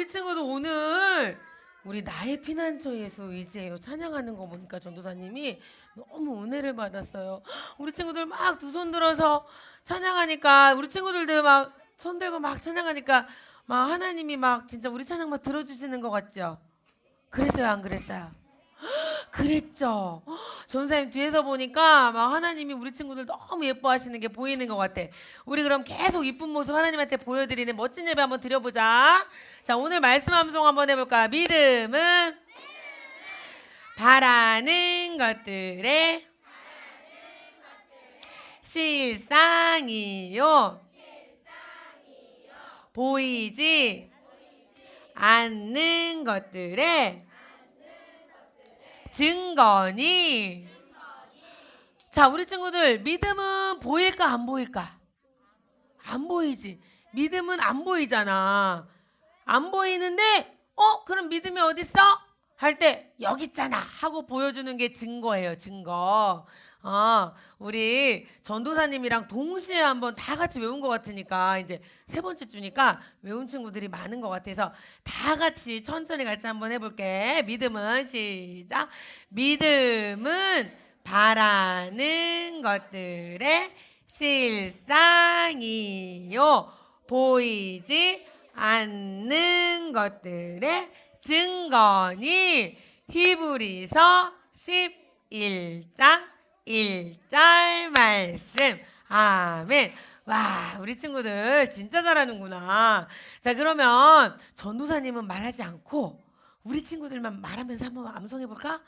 우리 친구도 오늘 우리 나의 피난처 예수 의지해요 찬양하는 거 보니까 전도사님이 너무 은혜를 받았어요. 우리 친구들 막 두 손 들어서 찬양하니까 우리 친구들도 막 손 들고 막 찬양하니까 막 하나님이 막 진짜 우리 찬양 막 들어주시는 것 같죠? 그랬어요, 안 그랬어요? 그랬죠. 전사님 뒤에서 보니까 막 하나님이 우리 친구들 너무 예뻐하시는 게 보이는 것 같아. 우리 그럼 계속 이쁜 모습 하나님한테 보여드리는 멋진 예배 한번 드려보자. 자 오늘 말씀 함송 한번 해볼까? 믿음은 바라는 것들의 실상이요. 보이지 않는 것들의 증거니. 자, 우리 친구들 믿음은 보일까 안 보일까? 안 보이지. 믿음은 안 보이잖아. 안 보이는데 어? 그럼 믿음이 어디 있어? 할 때 여기 있잖아 하고 보여주는 게 증거예요. 증거. 아, 우리 전도사님이랑 동시에 한번 다 같이 외운 것 같으니까 이제 세 번째 주니까 외운 친구들이 많은 것 같아서 다 같이 천천히 같이 한번 해볼게. 믿음은 시작. 믿음은 바라는 것들의 실상이요. 보이지 않는 것들의 증거니 히브리서 11장 1절 말씀. 아멘. 와, 우리 친구들 진짜 잘하는구나. 자, 그러면 전도사님은 말하지 않고 우리 친구들만 말하면서 한번 암송해 볼까?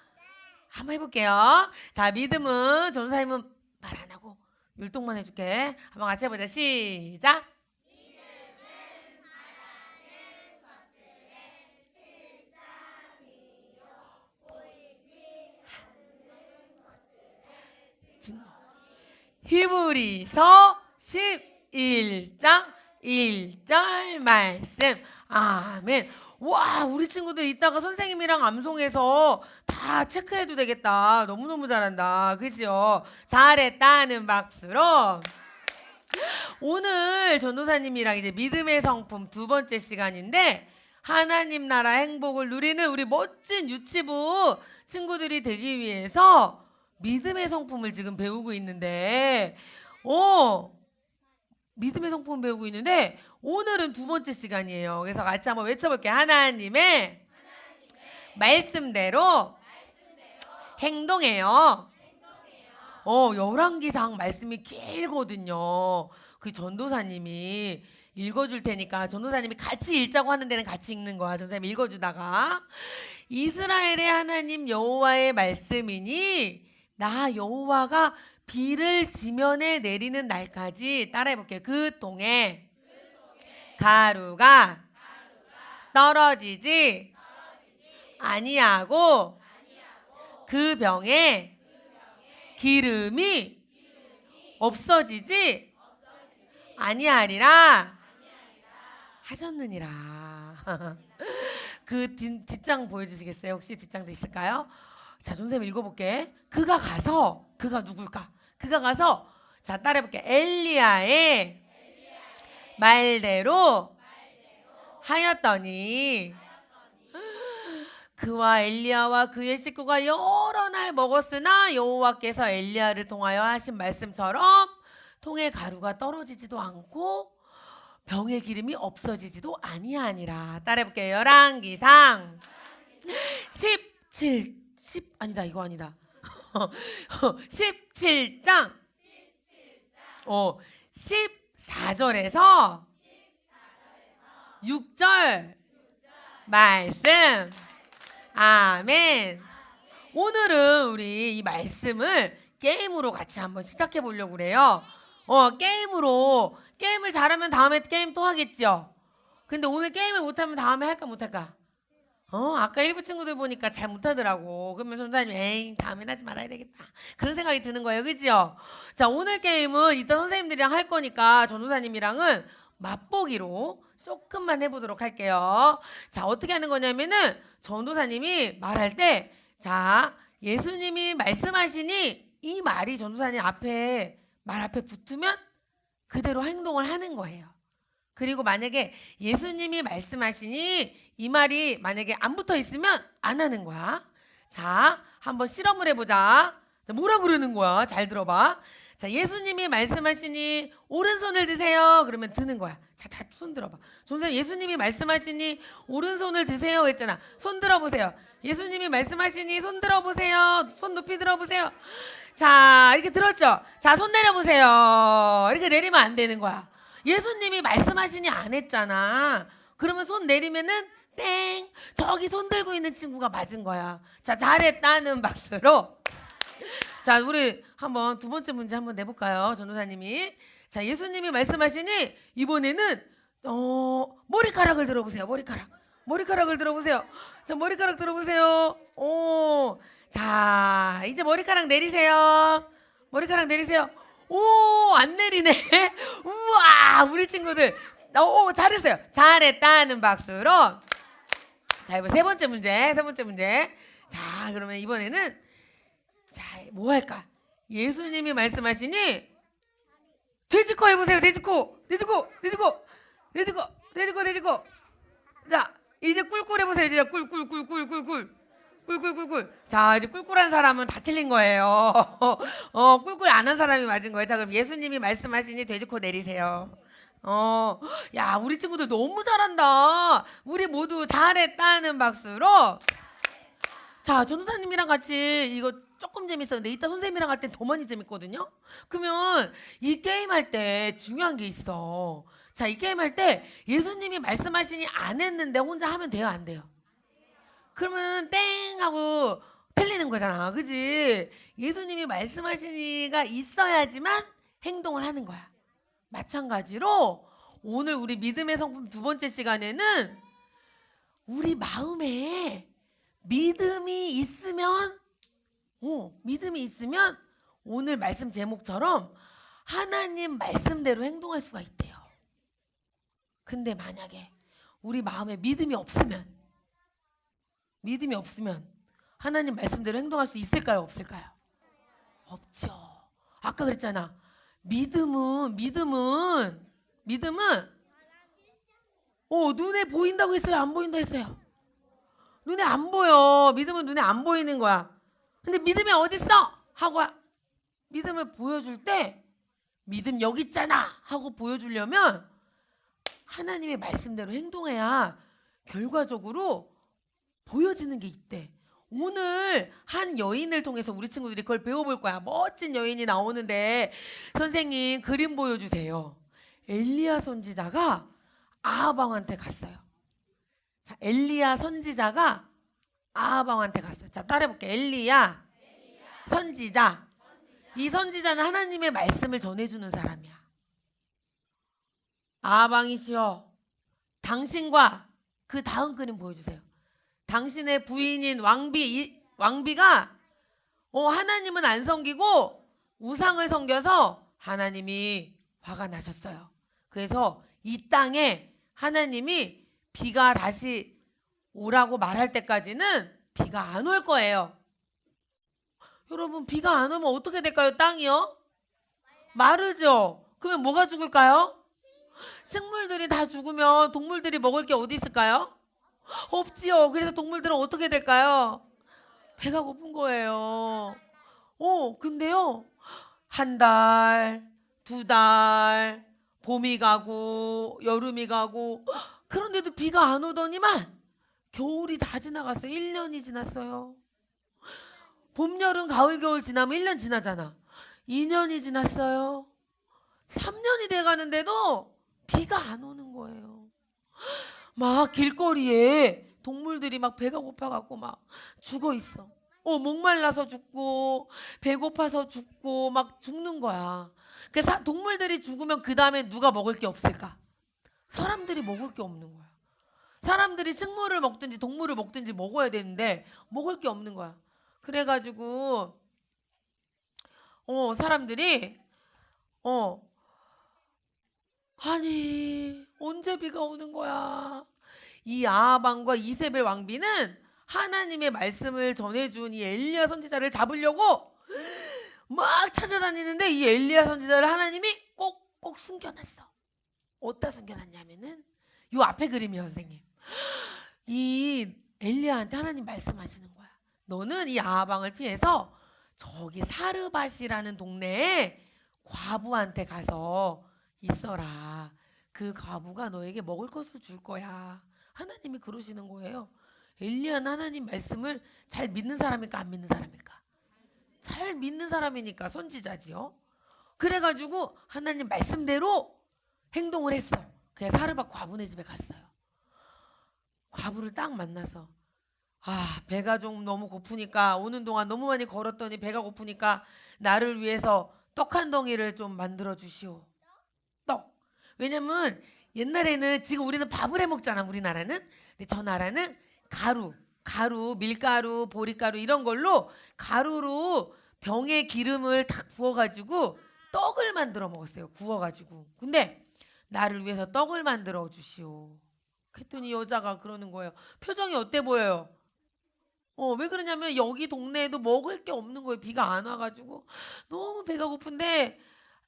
한번 해볼게요. 자, 믿음은 전도사님은 말 안 하고 율동만 해줄게. 한번 같이 해보자. 시작. 히브리서 11장 1절 말씀. 아멘. 와, 우리 친구들 이따가 선생님이랑 암송해서 다 체크해도 되겠다. 너무너무 잘한다. 그죠? 잘했다는 박수로. 오늘 전도사님이랑 이제 믿음의 성품 두 번째 시간인데 하나님 나라 행복을 누리는 우리 멋진 유치부 친구들이 되기 위해서 믿음의 성품을 지금 배우고 있는데 어 믿음의 성품 배우고 있는데 오늘은 두 번째 시간이에요. 그래서 같이 한번 외쳐볼게요. 하나님의 말씀대로 행동해요. 어, 열왕기상 말씀이 길거든요. 그 전도사님이 읽어줄 테니까 전도사님이 같이 읽자고 하는 데는 같이 읽는 거야. 전도사님 읽어주다가 이스라엘의 하나님 여호와의 말씀이니 나 여호와가 비를 지면에 내리는 날까지 따라해 볼게요. 그 동에 가루가 떨어지지 아니하고 그 병에 기름이 없어지지 아니하리라 하셨느니라. 그 뒷, 뒷장 보여주시겠어요? 혹시 뒷장도 있을까요? 자, 선생님 읽어볼게. 그가 가서 그가 누굴까? 그가 가서 자 따라해볼게. 엘리야의 말대로 하였더니 그와 엘리야와 그의 식구가 여러 날 먹었으나 여호와께서 엘리야를 통하여 하신 말씀처럼 통에 가루가 떨어지지도 않고 병의 기름이 없어지지도 아니하니라. 따라해볼게요. 열왕기상 17 10 아니다 이거 아니다. 17장 어 14절에서 6절 말씀 아멘. 오늘은 우리 이 말씀을 게임으로 같이 한번 시작해 보려고 그래요. 어, 게임으로 게임을 잘하면 다음에 게임 또 하겠지요. 근데 오늘 게임을 못하면 다음에 할까 못할까? 어, 아까 일부 친구들 보니까 잘 못하더라고. 그러면 선생님, 에이, 다음엔 하지 말아야 되겠다. 그런 생각이 드는 거예요. 그지요? 자, 오늘 게임은 이따 선생님들이랑 할 거니까 전도사님이랑은 맛보기로 조금만 해보도록 할게요. 자, 어떻게 하는 거냐면은 전도사님이 말할 때, 자, 예수님이 말씀하시니 이 말이 전도사님 앞에, 말 앞에 붙으면 그대로 행동을 하는 거예요. 그리고 만약에 예수님이 말씀하시니 이 말이 만약에 안 붙어 있으면 안 하는 거야. 자, 한번 실험을 해보자. 자, 뭐라 그러는 거야? 잘 들어봐. 자, 예수님이 말씀하시니 오른손을 드세요. 그러면 드는 거야. 자, 다 손 들어봐. 선생님, 예수님이 말씀하시니 오른손을 드세요. 했잖아. 손 들어보세요. 예수님이 말씀하시니 손 들어보세요. 손 높이 들어보세요. 자, 이렇게 들었죠? 자, 손 내려보세요. 이렇게 내리면 안 되는 거야. 예수님이 말씀하시니 안 했잖아. 그러면 손 내리면은 땡! 저기 손 들고 있는 친구가 맞은 거야. 자, 잘했다는 박수로. 자, 우리 한번 두 번째 문제 한번 내볼까요? 전도사님이. 자, 예수님이 말씀하시니 이번에는 어, 머리카락을 들어보세요. 머리카락. 머리카락을 들어보세요. 자, 머리카락 들어보세요. 오. 자, 이제 머리카락 내리세요. 머리카락 내리세요. 오, 안 내리네. 우와, 우리 친구들. 오, 잘했어요. 잘했다는 박수로. 자, 이번 세 번째 문제. 세 번째 문제. 자, 그러면 이번에는 자, 뭐 할까? 예수님이 말씀하시니 돼지코 해보세요. 돼지코, 돼지코, 돼지코, 돼지코, 돼지코, 돼지코. 자, 이제 꿀꿀 해보세요. 이제 꿀꿀꿀꿀꿀꿀. 꿀꿀꿀꿀. 자, 이제 꿀꿀한 사람은 다 틀린 거예요. 어, 꿀꿀 안 한 사람이 맞은 거예요. 자, 그럼 예수님이 말씀하시니 돼지코 내리세요. 어, 야, 우리 친구들 너무 잘한다. 우리 모두 잘했다는 박수로. 자, 전도사님이랑 같이 이거 조금 재밌었는데 이따 선생님이랑 할 땐 더 많이 재밌거든요. 그러면 이 게임 할 때 중요한 게 있어. 자, 이 게임 할 때 예수님이 말씀하시니 안 했는데 혼자 하면 돼요, 안 돼요? 그러면 땡 하고 틀리는 거잖아. 그지? 예수님이 말씀하시니가 있어야지만 행동을 하는 거야. 마찬가지로 오늘 우리 믿음의 성품 두 번째 시간에는 우리 마음에 믿음이 있으면 어, 믿음이 있으면 오늘 말씀 제목처럼 하나님 말씀대로 행동할 수가 있대요. 근데 만약에 우리 마음에 믿음이 없으면 믿음이 없으면 하나님 말씀대로 행동할 수 있을까요? 없을까요? 없죠. 아까 그랬잖아. 믿음은 믿음은 믿음은 어 눈에 보인다고 했어요. 안 보인다 했어요. 눈에 안 보여. 믿음은 눈에 안 보이는 거야. 근데 믿음이 어디 있어? 하고 믿음을 보여줄 때 믿음 여기 있잖아 하고 보여주려면 하나님의 말씀대로 행동해야 결과적으로 보여지는 게 있대. 오늘 한 여인을 통해서 우리 친구들이 그걸 배워볼 거야. 멋진 여인이 나오는데 선생님 그림 보여주세요. 엘리야 선지자가 아하방한테 갔어요. 자, 엘리야 선지자가 아하방한테 갔어요. 자, 따라해볼게. 엘리야 선지자. 이 선지자는 하나님의 말씀을 전해주는 사람이야. 아하방이시여, 당신과 그 다음 그림 보여주세요. 당신의 부인인 왕비 이- 왕비가 어, 하나님은 안 섬기고 우상을 섬겨서 하나님이 화가 나셨어요. 그래서 이 땅에 하나님이 비가 다시 오라고 말할 때까지는 비가 안 올 거예요. 여러분 비가 안 오면 어떻게 될까요? 땅이요? 마르죠. 그러면 뭐가 죽을까요? 식물들이 다 죽으면 동물들이 먹을 게 어디 있을까요? 없지요. 그래서 동물들은 어떻게 될까요? 배가 고픈 거예요. 어, 근데요. 한 달, 두 달, 봄이 가고, 여름이 가고, 그런데도 비가 안 오더니만 겨울이 다 지나갔어요. 1년이 지났어요. 봄, 여름, 가을, 겨울 지나면 1년 지나잖아. 2년이 지났어요. 3년이 돼 가는데도 비가 안 오는 거예요. 막 길거리에 동물들이 막 배가 고파갖고 막 죽어 있어. 어, 목말라서 죽고, 배고파서 죽고, 막 죽는 거야. 그래서 동물들이 죽으면 그 다음에 누가 먹을 게 없을까? 사람들이 먹을 게 없는 거야. 사람들이 식물을 먹든지 동물을 먹든지 먹어야 되는데 먹을 게 없는 거야. 그래가지고, 어, 사람들이, 어, 아니, 언제 비가 오는 거야? 이 아하방과 이세벨 왕비는 하나님의 말씀을 전해준 이 엘리야 선지자를 잡으려고 막 찾아다니는데 이 엘리야 선지자를 하나님이 꼭꼭 숨겨놨어. 어디다 숨겨놨냐면은 요 앞에 그림이요 선생님. 이 엘리야한테 하나님 말씀하시는 거야. 너는 이 아하방을 피해서 저기 사르밧이라는 동네에 과부한테 가서 있어라. 그 과부가 너에게 먹을 것을 줄 거야. 하나님이 그러시는 거예요. 엘리야는 하나님 말씀을 잘 믿는 사람일까 안 믿는 사람일까? 잘 믿는 사람이니까 선지자지요. 그래가지고 하나님 말씀대로 행동을 했어. 그냥 사르밧 과부네 집에 갔어요. 과부를 딱 만나서 아 배가 좀 너무 고프니까 오는 동안 너무 많이 걸었더니 배가 고프니까 나를 위해서 떡 한 덩이를 좀 만들어 주시오. 떡. 왜냐면 옛날에는 지금 우리는 밥을 해 먹잖아 우리나라는. 근데 저 나라는 가루, 가루, 밀가루, 보리가루 이런 걸로 가루로 병에 기름을 탁 부어가지고 떡을 만들어 먹었어요. 구워가지고. 근데 나를 위해서 떡을 만들어 주시오. 그랬더니 여자가 그러는 거예요. 표정이 어때 보여요? 어, 왜 그러냐면 여기 동네에도 먹을 게 없는 거예요. 비가 안 와가지고 너무 배가 고픈데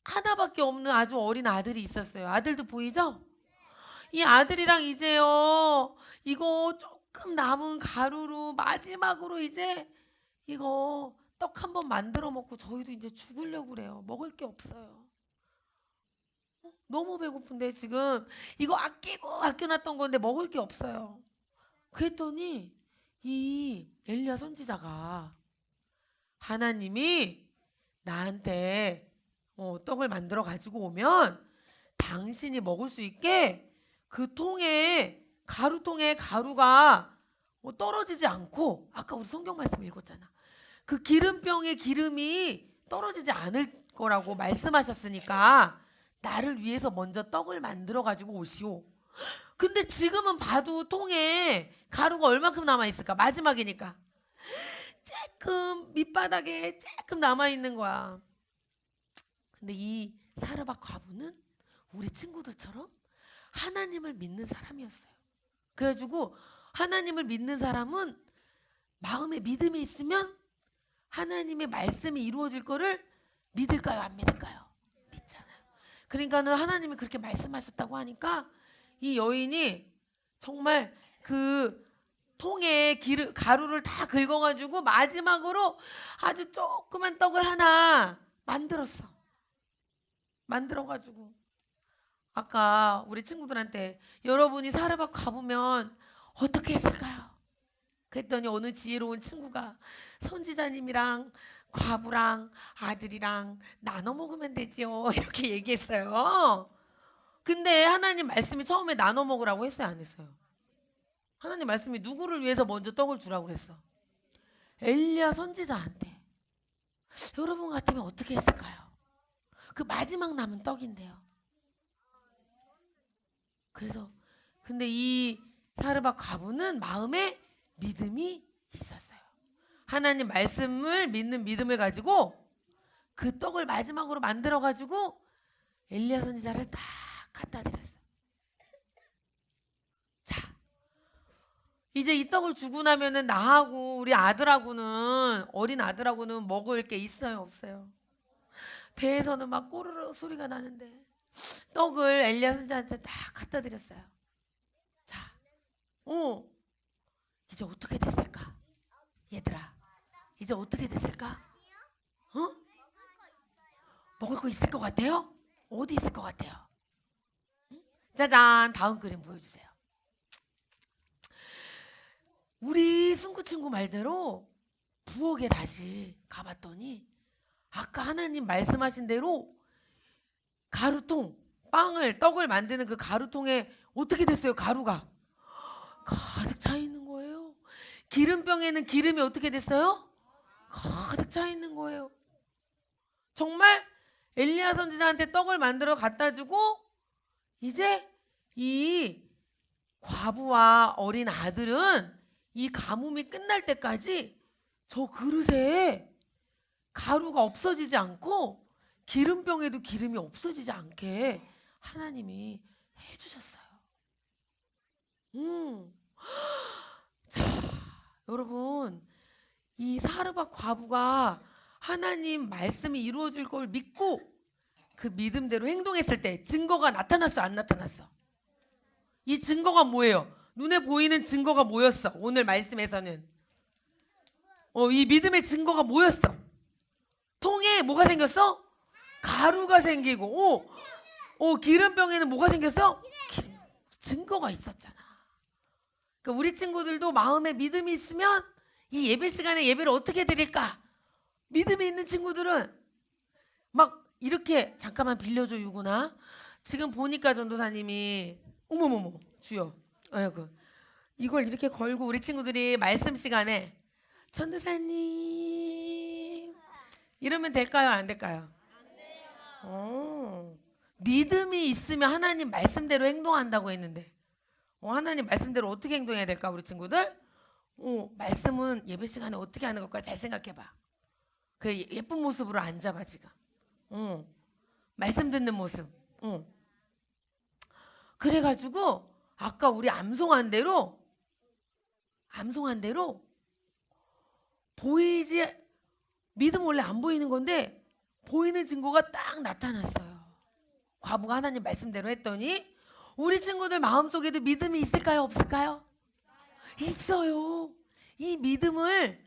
하나밖에 없는 아주 어린 아들이 있었어요. 아들도 보이죠? 이 아들이랑 이제요 이거 조금 남은 가루로 마지막으로 이제 이거 떡 한 번 만들어 먹고 저희도 이제 죽으려고 그래요. 먹을 게 없어요. 어? 너무 배고픈데 지금 이거 아끼고 아껴놨던 건데 먹을 게 없어요. 그랬더니 이 엘리야 선지자가 하나님이 나한테 어, 떡을 만들어 가지고 오면 당신이 먹을 수 있게 그 통에 가루통에 가루가 어, 떨어지지 않고 아까 우리 성경 말씀 읽었잖아. 그 기름병에 기름이 떨어지지 않을 거라고 말씀하셨으니까 나를 위해서 먼저 떡을 만들어 가지고 오시오. 근데 지금은 봐도 통에 가루가 얼마큼 남아 있을까? 마지막이니까. 조금 밑바닥에 조금 남아 있는 거야. 근데 이 사르밧 과부는 우리 친구들처럼 하나님을 믿는 사람이었어요. 그래가지고 하나님을 믿는 사람은 마음에 믿음이 있으면 하나님의 말씀이 이루어질 거를 믿을까요? 안 믿을까요? 믿잖아요. 그러니까는 하나님이 그렇게 말씀하셨다고 하니까 이 여인이 정말 그 통에 기르, 가루를 다 긁어가지고 마지막으로 아주 조그만 떡을 하나 만들었어. 만들어가지고 아까 우리 친구들한테 여러분이 사르밧 가보면 어떻게 했을까요? 그랬더니 어느 지혜로운 친구가 선지자님이랑 과부랑 아들이랑 나눠 먹으면 되지요 이렇게 얘기했어요. 근데 하나님 말씀이 처음에 나눠 먹으라고 했어요, 안 했어요? 하나님 말씀이 누구를 위해서 먼저 떡을 주라고 했어? 엘리야 선지자한테. 여러분 같으면 어떻게 했을까요? 그 마지막 남은 떡인데요. 그래서 근데 이 사르밧 과부는 마음에 믿음이 있었어요. 하나님 말씀을 믿는 믿음을 가지고 그 떡을 마지막으로 만들어 가지고 엘리야 선지자를 딱 갖다 드렸어. 자, 이제 이 떡을 주고 나면은 나하고 우리 아들하고는 어린 아들하고는 먹을 게 있어요, 없어요? 배에서는 막 꼬르르 소리가 나는데 떡을 엘리야 선지자한테 다 갖다 드렸어요. 자, 어, 이제 어떻게 됐을까, 얘들아? 이제 어떻게 됐을까? 어? 먹을 거 있을 것 같아요? 어디 있을 것 같아요? 짜잔 다음 그림 보여주세요. 우리 승구 친구 말대로 부엌에 다시 가봤더니 아까 하나님 말씀하신 대로 가루통 빵을 떡을 만드는 그 가루통에 어떻게 됐어요 가루가 가득 차 있는 거예요. 기름병에는 기름이 어떻게 됐어요? 가득 차 있는 거예요. 정말 엘리야 선지자한테 떡을 만들어 갖다 주고 이제 이 과부와 어린 아들은 이 가뭄이 끝날 때까지 저 그릇에 가루가 없어지지 않고 기름병에도 기름이 없어지지 않게 하나님이 해주셨어요. 음. 자, 여러분, 이 사르밧 과부가 하나님 말씀이 이루어질 걸 믿고 그 믿음대로 행동했을 때 증거가 나타났어 안 나타났어? 이 증거가 뭐예요? 눈에 보이는 증거가 뭐였어? 오늘 말씀에서는 어, 이 믿음의 증거가 뭐였어? 통에 뭐가 생겼어? 가루가 생기고, 오, 오 기름병에는 뭐가 생겼어? 기름, 증거가 있었잖아. 그러니까 우리 친구들도 마음에 믿음이 있으면 이 예배 시간에 예배를 어떻게 드릴까? 믿음이 있는 친구들은 막 이렇게 잠깐만 빌려줘 유구나. 지금 보니까 전도사님이 어머머머 주여, 아이고 이걸 이렇게 걸고 우리 친구들이 말씀 시간에 전도사님 이러면 될까요? 안 될까요? 어, 믿음이 있으면 하나님 말씀대로 행동한다고 했는데 어, 하나님 말씀대로 어떻게 행동해야 될까 우리 친구들? 어, 말씀은 예배 시간에 어떻게 하는 걸까 잘 생각해봐. 그 예- 예쁜 모습으로 앉아봐 지금. 어, 말씀 듣는 모습. 어. 그래가지고 아까 우리 암송한 대로 암송한 대로 보이지 믿음 원래 안 보이는 건데 보이는 증거가 딱 나타났어요. 과부가 하나님 말씀대로 했더니 우리 친구들 마음속에도 믿음이 있을까요? 없을까요? 있어요. 이 믿음을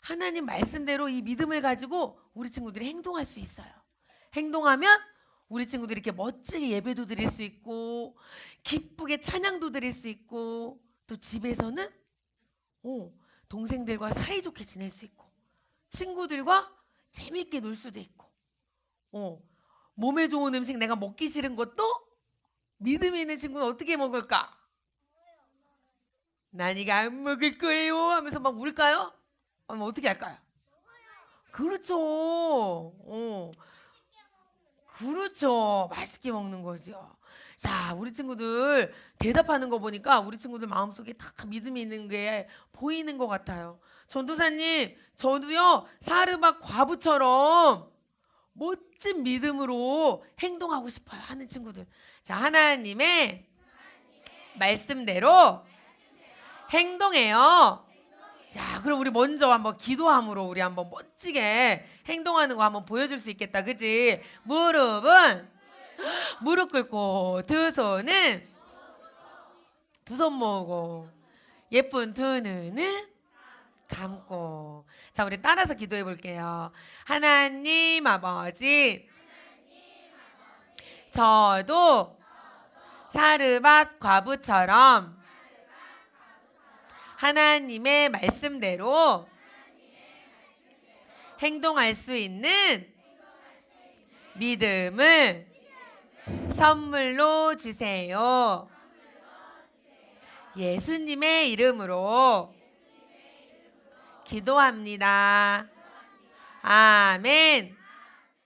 하나님 말씀대로 이 믿음을 가지고 우리 친구들이 행동할 수 있어요. 행동하면 우리 친구들이 이렇게 멋지게 예배도 드릴 수 있고 기쁘게 찬양도 드릴 수 있고 또 집에서는 어, 동생들과 사이좋게 지낼 수 있고 친구들과 재밌게 놀 수도 있고 어, 몸에 좋은 음식 내가 먹기 싫은 것도 믿음이 있는 친구는 어떻게 먹을까? 난 이거 안 먹을 거예요 하면서 막 울까요? 아니면 어떻게 할까요? 그렇죠. 어. 그렇죠. 맛있게 먹는 거죠. 자, 우리 친구들 대답하는 거 보니까 우리 친구들 마음속에 다 믿음이 있는 게 보이는 것 같아요. 전도사님, 저도요, 사르밧 과부처럼 멋진 믿음으로 행동하고 싶어요. 하는 친구들. 자, 하나님의 말씀대로 행동해요. 야, 그럼 우리 먼저 한번 기도함으로 우리 한번 멋지게 행동하는 거 한번 보여줄 수 있겠다, 그지? 무릎은 무릎 꿇고 두 손은 두 손 모으고 예쁜 두 눈은 감고. 자 우리 따라서 기도해 볼게요. 하나님 아버지 저도 사르밧 과부처럼 하나님의 말씀대로 행동할 수 있는 믿음을 선물로 주세요. 예수님의 이름으로 기도합니다. 아멘.